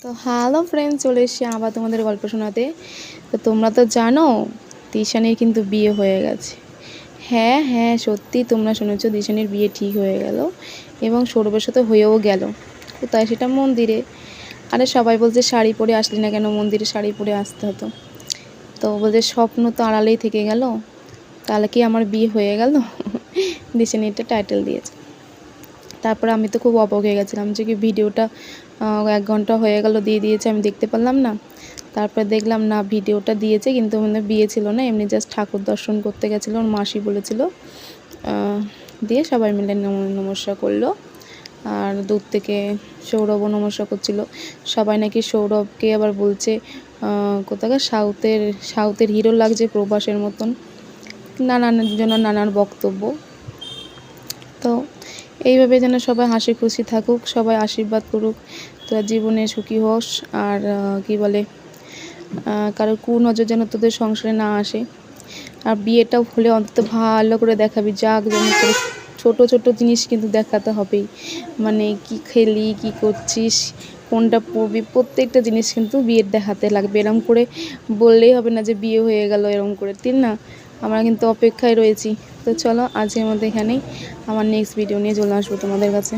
তো hello friend চলে এসেছি আবার তোমাদের গল্প শোনাতে। তো তোমরা তো জানো, দিশানির কিন্তু বিয়ে হয়ে গেছে। হ্যাঁ হ্যাঁ সত্যি তোমরা শুনেছো দিশানির বিয়ে ঠিক হয়ে গেল এবং সৌরভের সাথে হয়েও গেল। কোথায় সেটা মন্দিরে। আরে সবাই বলছে শাড়ি পরে আসলি না কেন? মন্দিরে শাড়ি পরে আসতে হতো। তো বলছে স্বপ্ন তো আড়ালেই থেকে গেল। তাহলে কি আমার বিয়ে হয়ে গেল? দিশানিটা টাইটেল দিয়েছে। তারপরে আমি তো খুব অবাক হয়ে গেছিলাম যে কি ভিডিওটা এক ঘণ্টা হয়ে গেল দিয়ে দিয়েছে, আমি দেখতে পারলাম না। তারপরে দেখলাম না, ভিডিওটা দিয়েছে, কিন্তু মানে বিয়ে ছিল না, এমনি জাস্ট ঠাকুর দর্শন করতে গেছিল, ওর মাসি বলেছিল দিয়ে সবাই মিলে নম- নমস্কার করল। আর দূর থেকে সৌরভও নমস্কার করছিল। সবাই নাকি সৌরভকে আবার বলছে কোথাকার সাউথের সাউথের হিরো লাগছে প্রবাসের মতন। নানান জন্য নানান বক্তব্য। তো এইভাবে যেন সবাই হাসি খুশি থাকুক, সবাই আশীর্বাদ করুক তোরা জীবনে সুখী হোস। আর কি বলে কারোর কুনজর যেন তোদের সংসারে না আসে। আর বিয়েটাও হলে অন্তত ভালো করে দেখাবি, যাক যেন করে ছোটো ছোটো জিনিস কিন্তু দেখাতে হবেই। মানে কি খেলি, কি করছিস, কোনটা পড়বি প্রত্যেকটা জিনিস কিন্তু বিয়ের দেখাতে লাগবে। এরম করে বললেই হবে না যে বিয়ে হয়ে গেল এরম করে, ঠিক না? আমরা কিন্তু অপেক্ষায় রয়েছি। তো চলো, আজকের মধ্যে এখানেই আমার নেক্সট ভিডিও নিয়ে চলে আসব তোমাদের কাছে।